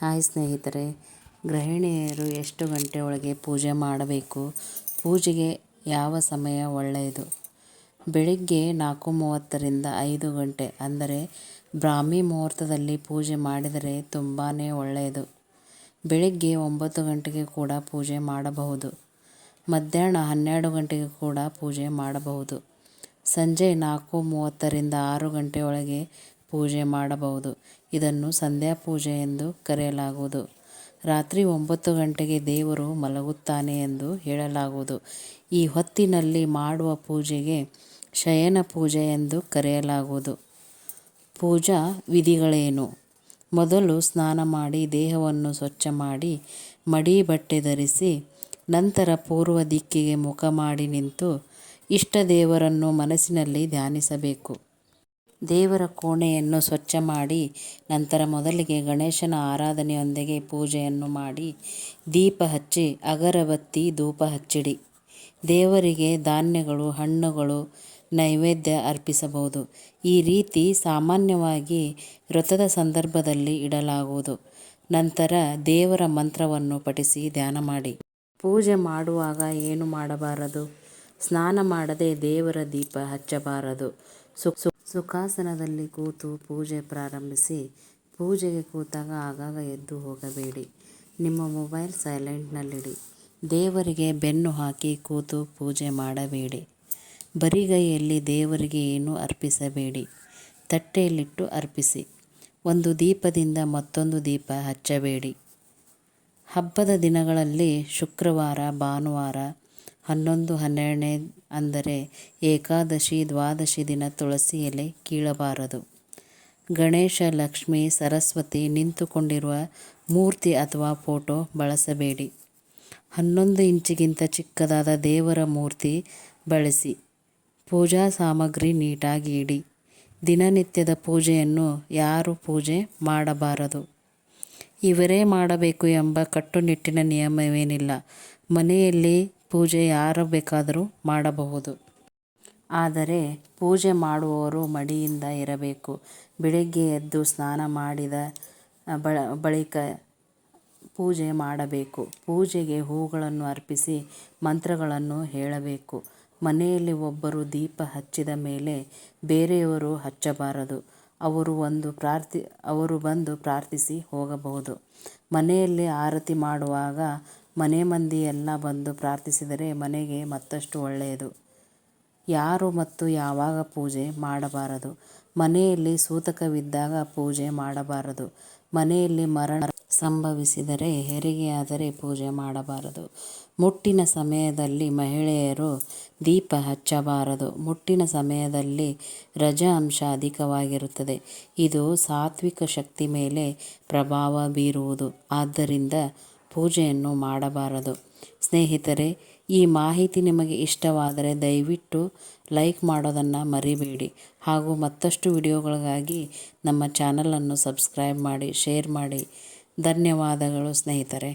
Hi ಸ್ನೇಹಿತರೆ, ಗೃಹಿಣಿಯರು ಎಷ್ಟು ಗಂಟೆ ಒಳಗೆ ಪೂಜೆ ಮಾಡಬೇಕು? ಪೂಜೆಗೆ ಯಾವ ಸಮಯ ಒಳ್ಳೆಯದು? ಬೆಳಿಗ್ಗೆ ನಾಲ್ಕು ಮೂವತ್ತರಿಂದ ಐದು ಗಂಟೆ, ಅಂದರೆ ಬ್ರಾಹ್ಮಿ ಮುಹೂರ್ತದಲ್ಲಿ ಪೂಜೆ ಮಾಡಿದರೆ ತುಂಬಾ ಒಳ್ಳೆಯದು. ಬೆಳಿಗ್ಗೆ ಒಂಬತ್ತು ಗಂಟೆಗೆ ಕೂಡ ಪೂಜೆ ಮಾಡಬಹುದು. ಮಧ್ಯಾಹ್ನ ಹನ್ನೆರಡು ಗಂಟೆಗೆ ಕೂಡ ಪೂಜೆ ಮಾಡಬಹುದು. ಸಂಜೆ ನಾಲ್ಕು ಮೂವತ್ತರಿಂದ ಆರು ಗಂಟೆಯೊಳಗೆ ಪೂಜೆ ಮಾಡಬಹುದು. ಇದನ್ನು ಸಂಧ್ಯಾ ಪೂಜೆ ಎಂದು ಕರೆಯಲಾಗುವುದು. ರಾತ್ರಿ ಒಂಬತ್ತು ಗಂಟೆಗೆ ದೇವರು ಮಲಗುತ್ತಾನೆ ಎಂದು ಹೇಳಲಾಗುವುದು. ಈ ಹೊತ್ತಿನಲ್ಲಿ ಮಾಡುವ ಪೂಜೆಗೆ ಶಯನ ಪೂಜೆ ಎಂದು ಕರೆಯಲಾಗುವುದು. ಪೂಜಾ ವಿಧಿಗಳೇನು? ಮೊದಲು ಸ್ನಾನ ಮಾಡಿ ದೇಹವನ್ನು ಸ್ವಚ್ಛ ಮಾಡಿ ಮಡಿ ಬಟ್ಟೆ ಧರಿಸಿ ನಂತರ ಪೂರ್ವ ದಿಕ್ಕಿಗೆ ಮುಖ ಮಾಡಿ ನಿಂತು ಇಷ್ಟ ದೇವರನ್ನು ಮನಸ್ಸಿನಲ್ಲಿ ಧ್ಯಾನಿಸಬೇಕು. ದೇವರ ಕೋಣೆಯನ್ನು ಸ್ವಚ್ಛ ಮಾಡಿ, ನಂತರ ಮೊದಲಿಗೆ ಗಣೇಶನ ಆರಾಧನೆಯೊಂದಿಗೆ ಪೂಜೆಯನ್ನು ಮಾಡಿ, ದೀಪ ಹಚ್ಚಿ, ಅಗರಬತ್ತಿ, ಧೂಪ ಹಚ್ಚಿಡಿ. ದೇವರಿಗೆ ಧಾನ್ಯಗಳು, ಹಣ್ಣುಗಳು ನೈವೇದ್ಯ ಅರ್ಪಿಸಬಹುದು. ಈ ರೀತಿ ಸಾಮಾನ್ಯವಾಗಿ ವ್ರತದ ಸಂದರ್ಭದಲ್ಲಿ ಇಡಲಾಗುವುದು. ನಂತರ ದೇವರ ಮಂತ್ರವನ್ನು ಪಠಿಸಿ ಧ್ಯಾನ ಮಾಡಿ. ಪೂಜೆ ಮಾಡುವಾಗ ಏನು ಮಾಡಬಾರದು? ಸ್ನಾನ ಮಾಡದೆ ದೇವರ ದೀಪ ಹಚ್ಚಬಾರದು. ಸು ಸುಖಾಸನದಲ್ಲಿ ಕೂತು ಪೂಜೆ ಪ್ರಾರಂಭಿಸಿ, ಪೂಜೆಗೆ ಕೂತಾಗ ಆಗಾಗ ಎದ್ದು ಹೋಗಬೇಡಿ. ನಿಮ್ಮ ಮೊಬೈಲ್ ಸೈಲೆಂಟ್ನಲ್ಲಿಡಿ. ದೇವರಿಗೆ ಬೆನ್ನು ಹಾಕಿ ಕೂತು ಪೂಜೆ ಮಾಡಬೇಡಿ. ಬರಿಗೈಯಲ್ಲಿ ದೇವರಿಗೆ ಏನೂ ಅರ್ಪಿಸಬೇಡಿ? ತಟ್ಟೆಯಲ್ಲಿಟ್ಟು ಅರ್ಪಿಸಿ. ಒಂದು ದೀಪದಿಂದ ಮತ್ತೊಂದು ದೀಪ ಹಚ್ಚಬೇಡಿ. ಹಬ್ಬದ ದಿನಗಳಲ್ಲಿ ಶುಕ್ರವಾರ, ಭಾನುವಾರ ಹನ್ನೊಂದು ಹನ್ನೆರಡನೇ ಅಂದರೆ ಏಕಾದಶಿ ದ್ವಾದಶಿ ದಿನ ತುಳಸಿ ಎಲೆ ಕೀಳಬಾರದು. ಗಣೇಶ, ಲಕ್ಷ್ಮಿ, ಸರಸ್ವತಿ ನಿಂತುಕೊಂಡಿರುವ ಮೂರ್ತಿ ಅಥವಾ ಫೋಟೋ ಬಳಸಬೇಡಿ. ಹನ್ನೊಂದು ಇಂಚಿಗಿಂತ ಚಿಕ್ಕದಾದ ದೇವರ ಮೂರ್ತಿ ಬಳಸಿ. ಪೂಜಾ ಸಾಮಗ್ರಿ ನೀಟಾಗಿ ಇಡಿ. ದಿನನಿತ್ಯದ ಪೂಜೆಯನ್ನು ಯಾರು ಪೂಜೆ ಮಾಡಬಾರದು. ಇವರೇ ಮಾಡಬೇಕು ಎಂಬ ಕಟ್ಟುನಿಟ್ಟಿನ ನಿಯಮವೇನಿಲ್ಲ. ಮನೆಯಲ್ಲಿ ಪೂಜೆ ಯಾರು ಬೇಕಾದರೂ ಮಾಡಬಹುದು. ಆದರೆ ಪೂಜೆ ಮಾಡುವವರು ಮಡಿಯಿಂದ ಇರಬೇಕು. ಬೆಳಿಗ್ಗೆ ಎದ್ದು ಸ್ನಾನ ಮಾಡಿದ ಬಳಿಕ ಪೂಜೆ ಮಾಡಬೇಕು. ಪೂಜೆಗೆ ಹೂಗಳನ್ನು ಅರ್ಪಿಸಿ ಮಂತ್ರಗಳನ್ನು ಹೇಳಬೇಕು. ಮನೆಯಲ್ಲಿ ಒಬ್ಬರು ದೀಪ ಹಚ್ಚಿದ ಮೇಲೆ ಬೇರೆಯವರು ಹಚ್ಚಬಾರದು. ಅವರು ಒಂದು ಪ್ರಾರ್ಥಿ, ಅವರು ಬಂದು ಪ್ರಾರ್ಥಿಸಿ ಹೋಗಬಹುದು. ಮನೆಯಲ್ಲಿ ಆರತಿ ಮಾಡುವಾಗ ಮನೆ ಮಂದಿ ಎಲ್ಲ ಬಂದು ಪ್ರಾರ್ಥಿಸಿದರೆ ಮನೆಗೆ ಮತ್ತಷ್ಟು ಒಳ್ಳೆಯದು. ಯಾರು ಮತ್ತು ಯಾವಾಗ ಪೂಜೆ ಮಾಡಬಾರದು? ಮನೆಯಲ್ಲಿ ಸೂತಕವಿದ್ದಾಗ ಪೂಜೆ ಮಾಡಬಾರದು. ಮನೆಯಲ್ಲಿ ಮರಣ ಸಂಭವಿಸಿದರೆ ಹೆರಿಗೆಯಾದರೆ ಪೂಜೆ ಮಾಡಬಾರದು. ಮುಟ್ಟಿನ ಸಮಯದಲ್ಲಿ ಮಹಿಳೆಯರು ದೀಪ ಹಚ್ಚಬಾರದು. ಮುಟ್ಟಿನ ಸಮಯದಲ್ಲಿ ರಜಾ ಅಂಶ ಅಧಿಕವಾಗಿರುತ್ತದೆ. ಇದು ಸಾತ್ವಿಕ ಶಕ್ತಿ ಮೇಲೆ ಪ್ರಭಾವ ಬೀರುವುದು. ಆದ್ದರಿಂದ ಪೂಜೆಯನ್ನು ಮಾಡಬಾರದು. ಸ್ನೇಹಿತರೆ, ಈ ಮಾಹಿತಿ ನಿಮಗೆ ಇಷ್ಟವಾದರೆ ದಯವಿಟ್ಟು ಲೈಕ್ ಮಾಡೋದನ್ನು ಮರಿಬೇಡಿ. ಹಾಗೂ ಮತ್ತಷ್ಟು ವಿಡಿಯೋಗಳಿಗಾಗಿ ನಮ್ಮ ಚಾನಲನ್ನು ಸಬ್ಸ್ಕ್ರೈಬ್ ಮಾಡಿ, ಶೇರ್ ಮಾಡಿ. ಧನ್ಯವಾದಗಳು ಸ್ನೇಹಿತರೆ.